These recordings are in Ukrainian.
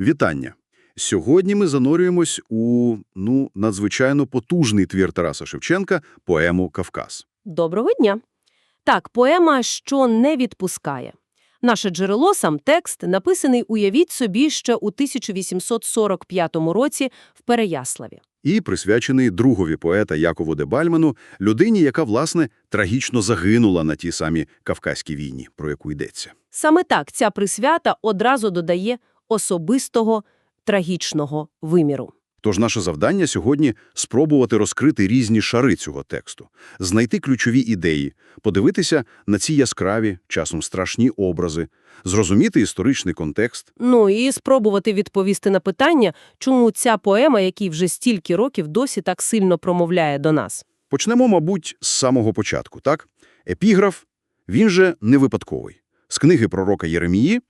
Вітання! Сьогодні ми занурюємось у, ну, надзвичайно потужний твір Тараса Шевченка – поему «Кавказ». Доброго дня. Так, поема «Що не відпускає». Наше джерело, сам текст, написаний, уявіть собі, ще у 1845 році в Переяславі. І присвячений другові поета Якову де Бальману, людині, яка, власне, трагічно загинула на тій самій Кавказькій війні, про яку йдеться. Саме так ця присвята одразу додає особистого трагічного виміру. Тож наше завдання сьогодні – спробувати розкрити різні шари цього тексту, знайти ключові ідеї, подивитися на ці яскраві, часом страшні образи, зрозуміти історичний контекст, Ну і спробувати відповісти на питання, чому ця поема, який вже стільки років досі так сильно промовляє до нас. Почнемо, мабуть, з самого початку, так? Епіграф, він же не випадковий. З книги пророка Єремії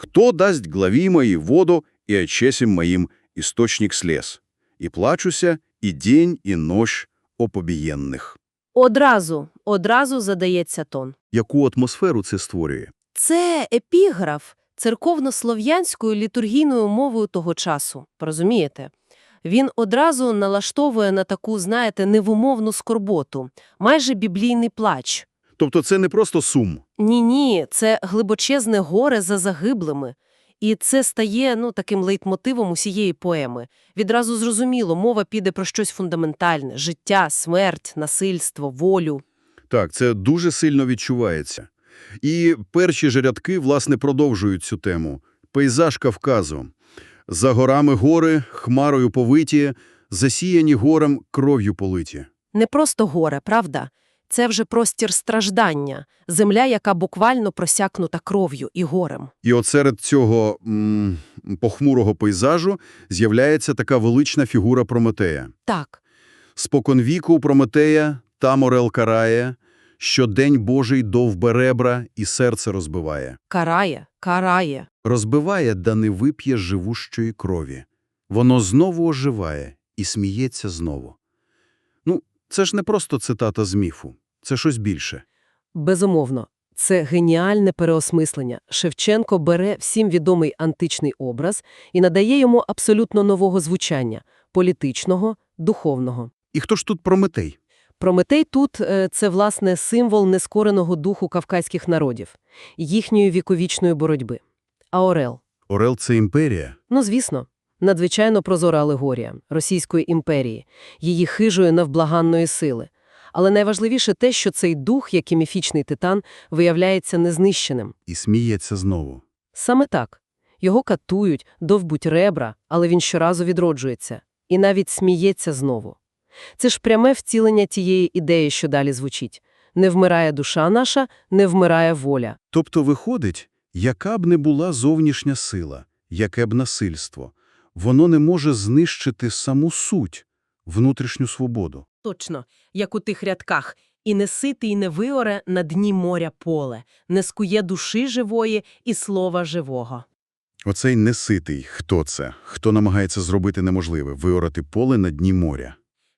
«Хто дасть главі моїй воду, і очесім моїм істочник слез, і плачуся, і день, і нощ опобієнних». Одразу, одразу задається тон. Яку атмосферу це створює? Це епіграф церковно-слов'янською літургійною мовою того часу, розумієте? Він одразу налаштовує на таку, знаєте, невумовну скорботу, майже біблійний плач. Тобто це не просто сум. Ні-ні, це глибочезне горе за загиблими. І це стає, ну, таким лейтмотивом усієї поеми. Відразу зрозуміло, мова піде про щось фундаментальне – життя, смерть, насильство, волю. Так, це дуже сильно відчувається. І перші ж рядки, власне, продовжують цю тему. Пейзаж Кавказу. За горами гори, хмарою повиті, засіяні горем, кров'ю политі. Не просто горе, правда? Це вже простір страждання, земля, яка буквально просякнута кров'ю і горем. І от серед цього м, похмурого пейзажу з'являється така велична фігура Прометея. Так, Споконвіку у Прометея там орел карає, що день Божий довбе ребра і серце розбиває. карає, карає. Розбиває, да не вип'є живущої крові. Воно знову оживає і сміється знову. Це ж не просто цитата з міфу, це щось більше. Безумовно, це геніальне переосмислення. Шевченко бере всім відомий античний образ і надає йому абсолютно нового звучання – політичного, духовного. І хто ж тут Прометей? Прометей тут е, – це, власне, символ нескореного духу кавказьких народів, їхньої віковічної боротьби. А Орел? Орел – це імперія. Ну, звісно, надзвичайно прозора алегорія Російської імперії, її хижої невблаганної сили. Але найважливіше те, що цей дух, як і міфічний титан, виявляється незнищеним. І сміється знову. Саме так. Його катують, довбуть ребра, але він щоразу відроджується. І навіть сміється знову. Це ж пряме втілення тієї ідеї, що далі звучить. Не вмирає душа наша, не вмирає воля. Тобто виходить, яка б не була зовнішня сила, яке б насильство, воно не може знищити саму суть, внутрішню свободу. Точно, як у тих рядках. І не ситий, не виоре на дні моря поле, не скує душі живої і слова живого. Оцей неситий, хто це? Хто намагається зробити неможливе – виорати поле на дні моря?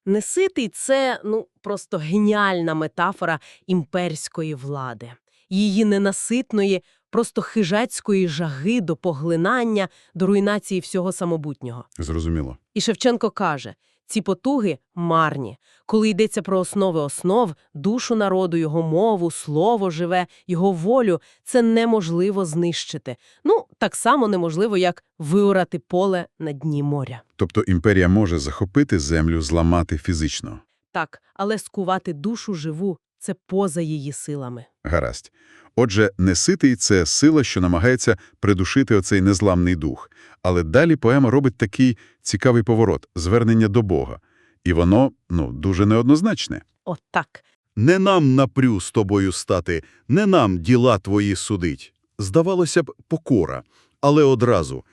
Неситий – це, ну, просто геніальна метафора імперської влади. Її ненаситної, просто хижацької жаги до поглинання, до руйнації всього самобутнього. Зрозуміло. І Шевченко каже, ці потуги марні. Коли йдеться про основи основ, душу народу, його мову, слово живе, його волю, це неможливо знищити. Ну, так само неможливо, як виорати поле на дні моря. Тобто імперія може захопити землю, зламати фізично. Так, але скувати душу живу – це поза її силами. Гаразд. Отже, неситий – це сила, що намагається придушити оцей незламний дух. Але далі поема робить такий цікавий поворот – звернення до Бога. І воно, ну, дуже неоднозначне. От так. «Не нам напрю з тобою стати, не нам діла твої судить». Здавалося б, покора, але одразу.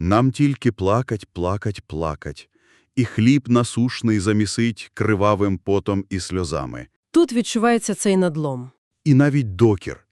Нам тільки плакать, плакать, плакать. І хліб насушний замісить кривавим потом і сльозами. Тут відчувається цей надлом. І навіть докір.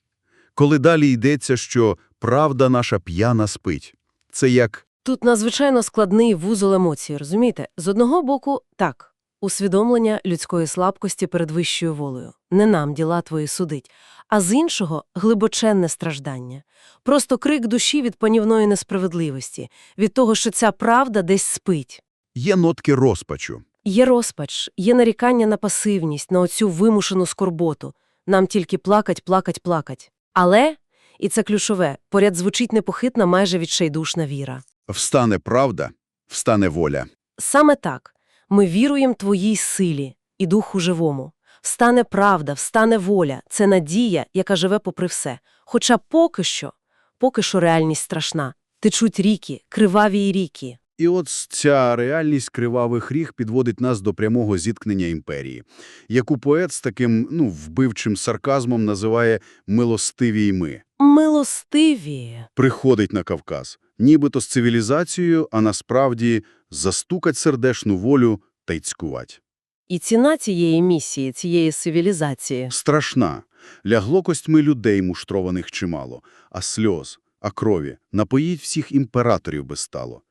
Коли далі йдеться, що правда наша п'яна спить. Це як Тут надзвичайно складний вузол емоцій, розумієте? З одного боку, так, Усвідомлення людської слабкості перед вищою волею. Не нам діла твої судить, а з іншого – глибоченне страждання. Просто крик душі від панівної несправедливості, від того, що ця правда десь спить. Є нотки розпачу. Є розпач, є нарікання на пасивність, на оцю вимушену скорботу. Нам тільки плакать, плакать, плакать. Але, і це ключове, поряд звучить непохитна, майже відчайдушна віра. Встане правда, встане воля. Саме так. Ми віруємо твоїй силі і духу живому. Встане правда, встане воля. Це надія, яка живе попри все. Хоча поки що, поки що реальність страшна. Течуть ріки, криваві ріки. І от ця реальність кривавих ріг підводить нас до прямого зіткнення імперії, яку поет з таким ну, вбивчим сарказмом називає «милостиві й ми». Милостиві. Приходить на Кавказ, нібито з цивілізацією, а насправді застукать сердешну волю та й цькувать. І ціна цієї місії, цієї цивілізації. Страшна. Лягло костьми людей муштрованих чимало, а сльоз, а крові напоїть всіх імператорів би стало.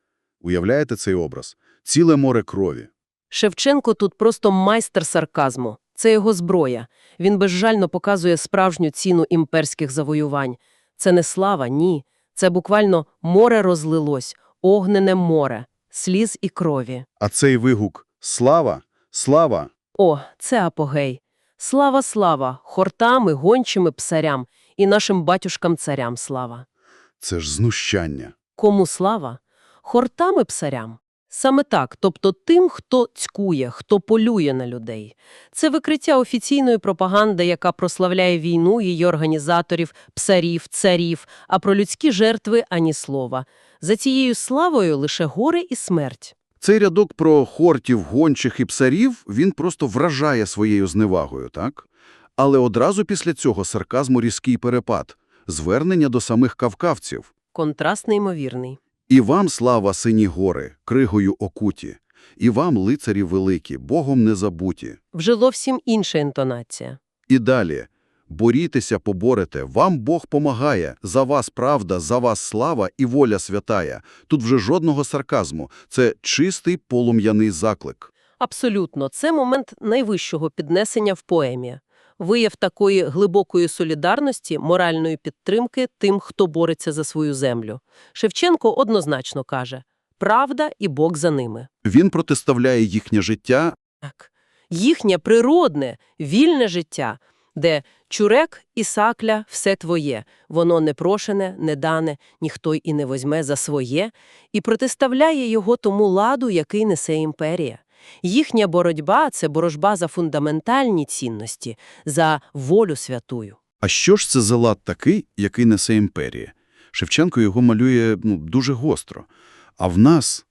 Уявляєте цей образ? Ціле море крові. Шевченко тут просто майстер сарказму. Це його зброя. Він безжально показує справжню ціну імперських завоювань. Це не слава, ні. Це буквально море розлилось, огнене море, сліз і крові. А цей вигук «Слава! Слава!» О, це апогей. Слава, слава, хортам і гончим і псарям, і нашим батюшкам-царям слава. – це ж знущання. Кому слава? Хортам і псарям. Саме так, тобто тим, хто цькує, хто полює на людей. Це викриття офіційної пропаганди, яка прославляє війну, її організаторів, псарів, царів, а про людські жертви – ані слова. За цією славою лише горе і смерть. Цей рядок про хортів, гончих і псарів, він просто вражає своєю зневагою, так? Але одразу після цього сарказму різкий перепад, звернення до самих кавкавців. Контраст неймовірний. «І вам, слава, сині гори, кригою окуті, і вам, лицарі великі, Богом не забуті». Вже зовсім інша інтонація. І далі. «Борітеся, поборете, вам Бог помагає, за вас правда, за вас слава і воля святая». Тут вже жодного сарказму, це чистий полум'яний заклик. Абсолютно, це момент найвищого піднесення в поемі. Вияв такої глибокої солідарності, моральної підтримки тим, хто бореться за свою землю. Шевченко однозначно каже «Правда і Бог за ними». Він протиставляє їхнє життя Так. Їхнє природне, вільне життя, де чурек і сакля – все твоє, воно не прошене, не дане, ніхто й і не возьме за своє, і протиставляє його тому ладу, який несе імперія. Їхня боротьба – це боротьба за фундаментальні цінності, за волю святую. А що ж це за лад такий, який несе імперія? Шевченко його малює ну, дуже гостро. А в нас,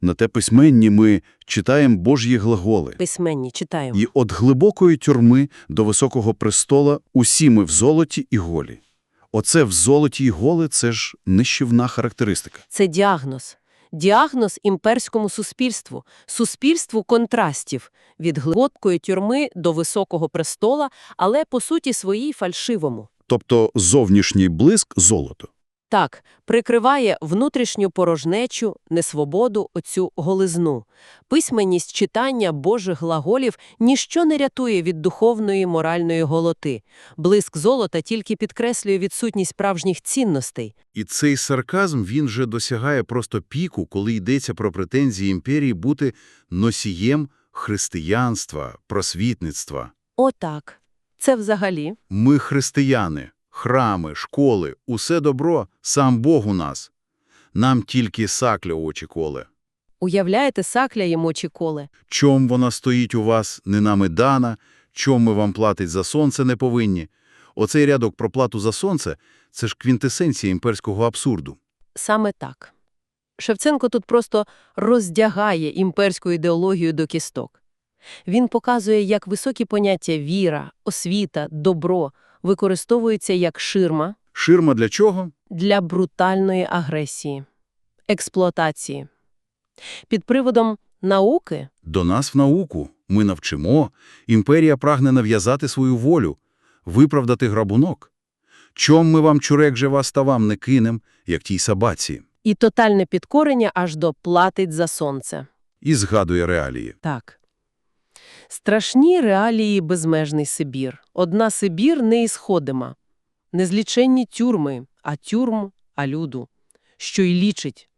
на те письменні, ми читаємо Божі глаголи. Письменні читаємо. І від глибокої тюрми до високого престола усі ми в золоті і голі. Оце в золоті і голі – це ж нищівна характеристика. Це діагноз. Діагноз імперському суспільству, суспільству контрастів від глибокої тюрми до високого престола, але по суті своїй фальшивому. Тобто зовнішній блиск – золото. Так, прикриває внутрішню порожнечу, несвободу, оцю голизну. Письменність читання Божих глаголів ніщо не рятує від духовної моральної голоти. Блиск золота тільки підкреслює відсутність справжніх цінностей. І цей сарказм, він же досягає просто піку, коли йдеться про претензії імперії бути носієм християнства, просвітництва. Отак. Це взагалі. Ми християни, храми, школи, усе добро, сам Бог у нас. Нам тільки сакля очі коле. Уявляєте, сакля йому чи коле? Чом вона стоїть у вас, не нами дана, чом ми вам платить за сонце не повинні. Оцей рядок про плату за сонце – це ж квінтесенція імперського абсурду. Саме так. Шевченко тут просто роздягає імперську ідеологію до кісток. Він показує, як високі поняття віра, освіта, добро використовуються як ширма Ширма для чого? для брутальної агресії, експлуатації. Під приводом науки До нас в науку. Ми навчимо. Імперія прагне нав'язати свою волю, виправдати грабунок. Чом ми вам чурек же вас та вам не кинем, як тій собаці? і тотальне підкорення аж до платить за сонце. І згадує реалії. Так. Страшні реалії безмежний Сибір. Одна Сибір не ісходима. Незліченні тюрми, а тюрм, а люду. Що й лічить.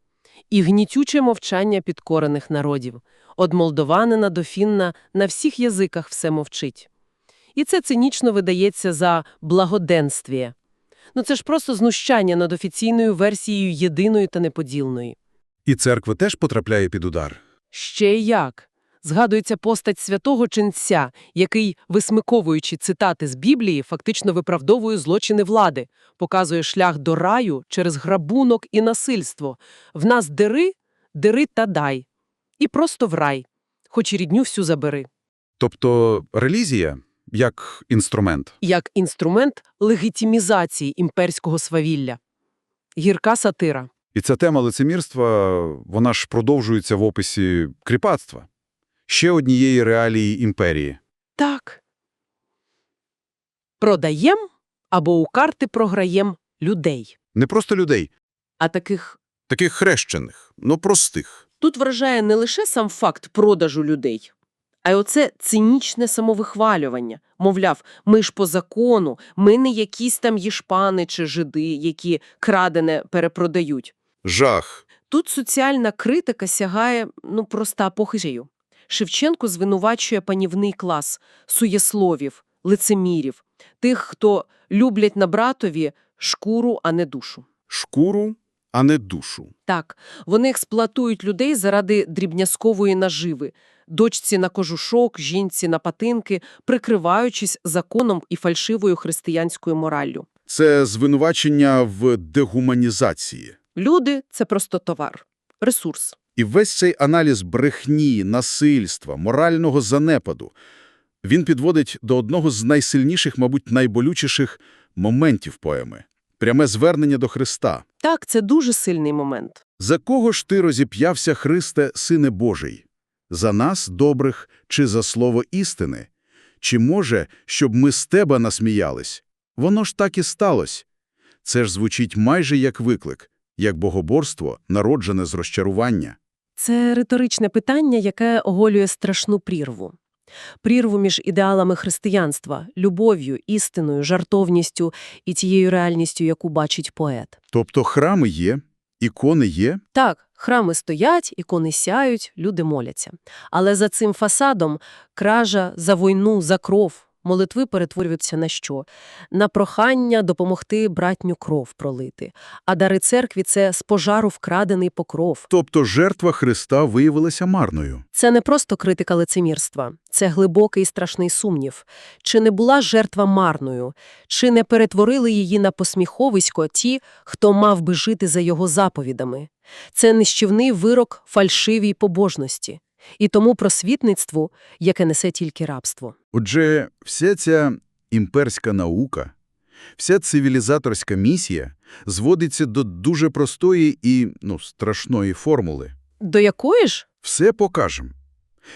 І гнітюче мовчання підкорених народів. Од молдованина до фінна на всіх язиках все мовчить. І це цинічно видається за благоденствіє. Ну це ж просто знущання над офіційною версією єдиної та неподільної. І церква теж потрапляє під удар. Ще як. Згадується постать святого ченця, який, висмиковуючи цитати з Біблії, фактично виправдовує злочини влади, показує шлях до раю через грабунок і насильство. В нас дери, дери та дай. І просто в рай. Хоч і рідню всю забери. Тобто релізія як інструмент. Як інструмент легітимізації імперського свавілля. Гірка сатира. І ця тема лицемірства, вона ж продовжується в описі кріпацтва. Ще однієї реалії імперії. Так. Продаєм або у карти програєм людей. Не просто людей, А таких Таких хрещених, но простих. Тут вражає не лише сам факт продажу людей, а й оце цинічне самовихвалювання. Мовляв, ми ж по закону, ми не якісь там їшпани чи жиди, які крадене перепродають. Жах. Тут соціальна критика сягає, ну, просто апохижею. Шевченко звинувачує панівний клас суєсловів, лицемірів, тих, хто люблять на братові шкуру, а не душу. Шкуру, а не душу. Так, вони експлуатують людей заради дрібнязкової наживи, дочці на кожушок, жінці на патинки, прикриваючись законом і фальшивою християнською мораллю. Це звинувачення в дегуманізації. Люди – це просто товар, ресурс. І весь цей аналіз брехні, насильства, морального занепаду, він підводить до одного з найсильніших, мабуть, найболючіших моментів поеми – пряме звернення до Христа. Так, це дуже сильний момент. «За кого ж ти розіп'явся, Христе, Сине Божий? За нас, добрих, чи за слово істини? Чи може, щоб ми з тебе насміялись? Воно ж так і сталося. Це ж звучить майже як виклик, як богоборство, народжене з розчарування. Це риторичне питання, яке оголює страшну прірву. Прірву між ідеалами християнства, любов'ю, істиною, жартовністю і тією реальністю, яку бачить поет. Тобто храми є, ікони є, Так, храми стоять, ікони сяють, люди моляться. Але за цим фасадом кража за війну, за кров, молитви перетворюються на що? На прохання допомогти братню кров пролити. А дари церкві – це з пожару вкрадений покров. тобто жертва Христа виявилася марною. Це не просто критика лицемірства, це глибокий і страшний сумнів. Чи не була жертва марною? Чи не перетворили її на посміховисько ті, хто мав би жити за його заповідами? Це нищівний вирок фальшивій побожності. І тому просвітництву, яке несе тільки рабство. Отже, вся ця імперська наука, вся цивілізаторська місія зводиться до дуже простої і, ну, страшної формули. До якої ж? Все покажем.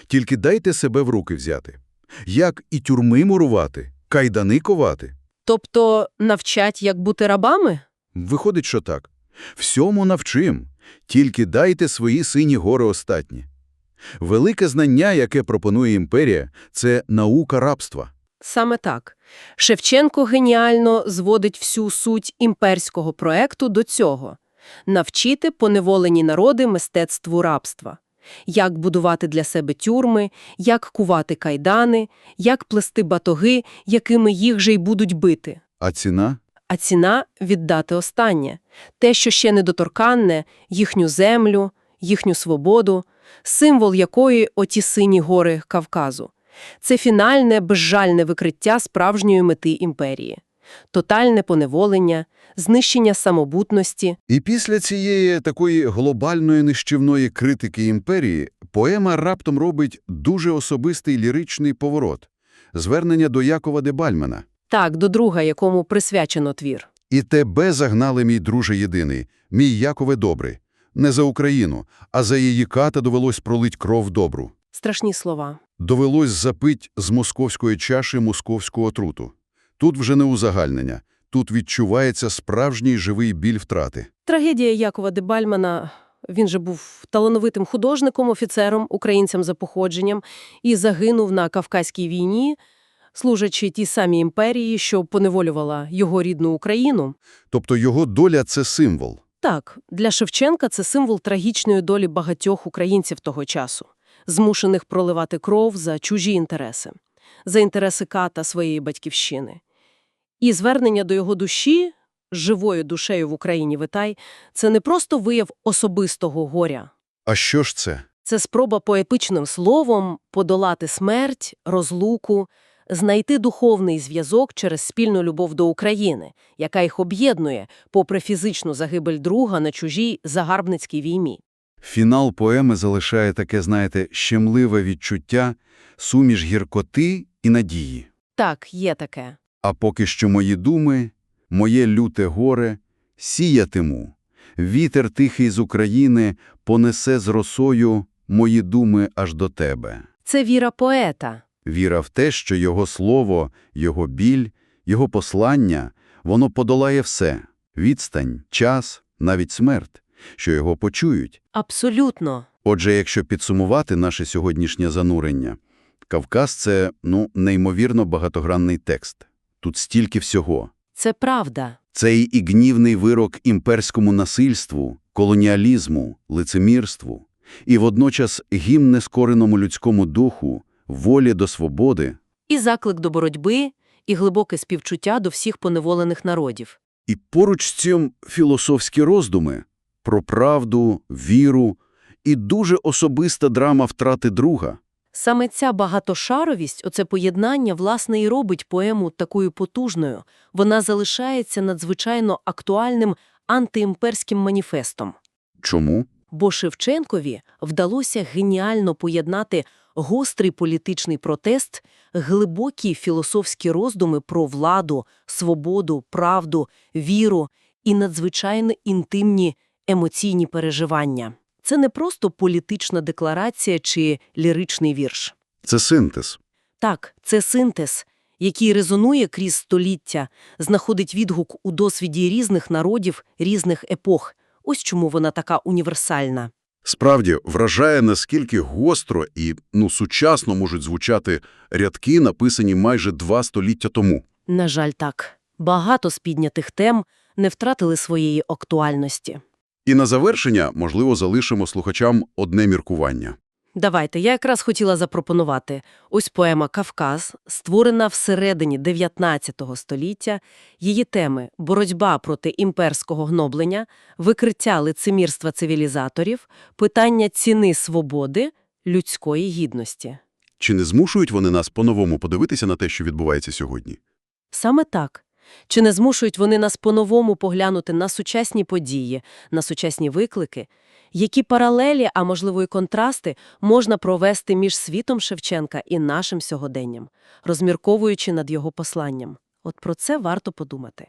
Тільки дайте себе в руки взяти. Як і тюрми мурувати, кайдани ковати. Тобто навчать, як бути рабами? Виходить, що так. Всьому навчим, тільки дайте свої сині гори остатні. Велике знання, яке пропонує імперія, це наука рабства. Саме так. Шевченко геніально зводить всю суть імперського проекту до цього – навчити поневолені народи мистецтву рабства. Як будувати для себе тюрми, як кувати кайдани, як плести батоги, якими їх же й будуть бити. А ціна? А ціна – віддати останнє. Те, що ще недоторканне, їхню землю, їхню свободу, символ якої – оті сині гори Кавказу. Це фінальне, безжальне викриття справжньої мети імперії. Тотальне поневолення, знищення самобутності. І після цієї такої глобальної нищівної критики імперії поема раптом робить дуже особистий ліричний поворот – звернення до Якова де Бальмена. Так, до друга, якому присвячено твір. «І тебе загнали, мій друже єдиний, мій Якове добрий. Не за Україну, а за її ката довелось пролить кров добру. Страшні слова. Довелось запить з московської чаші московську отруту. Тут вже не узагальнення. Тут відчувається справжній живий біль втрати. Трагедія Якова Дебальмана Він же був талановитим художником, офіцером, українцем за походженням і загинув на Кавказькій війні, служачи тій самій імперії, що поневолювала його рідну Україну. Тобто його доля – це символ. Так, для Шевченка це символ трагічної долі багатьох українців того часу, змушених проливати кров за чужі інтереси, за інтереси ката своєї батьківщини. І звернення до його душі, живою душею в Україні витай, це не просто вияв особистого горя. А що ж це? Це спроба поепичним словом подолати смерть, розлуку, знайти духовний зв'язок через спільну любов до України, яка їх об'єднує, попри фізичну загибель друга на чужій загарбницькій війні. Фінал поеми залишає таке, знаєте, щемливе відчуття, суміш гіркоти і надії. Так, є таке. А поки що мої думи, моє люте горе, сіятиму. Вітер тихий з України понесе з росою мої думи аж до тебе. Це віра поета. Віра в те, що його слово, його біль, його послання, воно подолає все – відстань, час, навіть смерть, що його почують. Абсолютно. Отже, якщо підсумувати наше сьогоднішнє занурення, Кавказ – це, ну, неймовірно багатогранний текст. Тут стільки всього. Це правда. Це і і гнівний вирок імперському насильству, колоніалізму, лицемірству, і водночас гімн нескореному людському духу, волі до свободи, І заклик до боротьби, і глибоке співчуття до всіх поневолених народів. і поруч з цим філософські роздуми про правду, віру і дуже особиста драма втрати друга. Саме ця багатошаровість, оце поєднання, власне, і робить поему такою потужною. Вона залишається надзвичайно актуальним антиімперським маніфестом. Чому? Бо Шевченкові вдалося геніально поєднати гострий політичний протест, глибокі філософські роздуми про владу, свободу, правду, віру і надзвичайно інтимні емоційні переживання. Це не просто політична декларація чи ліричний вірш. Це синтез. Так, це синтез, який резонує крізь століття, знаходить відгук у досвіді різних народів, різних епох. Ось чому вона така універсальна. Справді, вражає, наскільки гостро і, ну, сучасно можуть звучати рядки, написані майже два століття тому. На жаль, так. Багато з піднятих тем не втратили своєї актуальності. І на завершення, можливо, залишимо слухачам одне міркування. Давайте, я якраз хотіла запропонувати. Ось поема «Кавказ», створена всередині 19 століття. Її теми – боротьба проти імперського гноблення, викриття лицемірства цивілізаторів, питання ціни свободи, людської гідності. Чи не змушують вони нас по-новому подивитися на те, що відбувається сьогодні? Саме так. Чи не змушують вони нас по-новому поглянути на сучасні події, на сучасні виклики? Які паралелі, а можливо і контрасти, можна провести між світом Шевченка і нашим сьогоденням, розмірковуючи над його посланням? От про це варто подумати.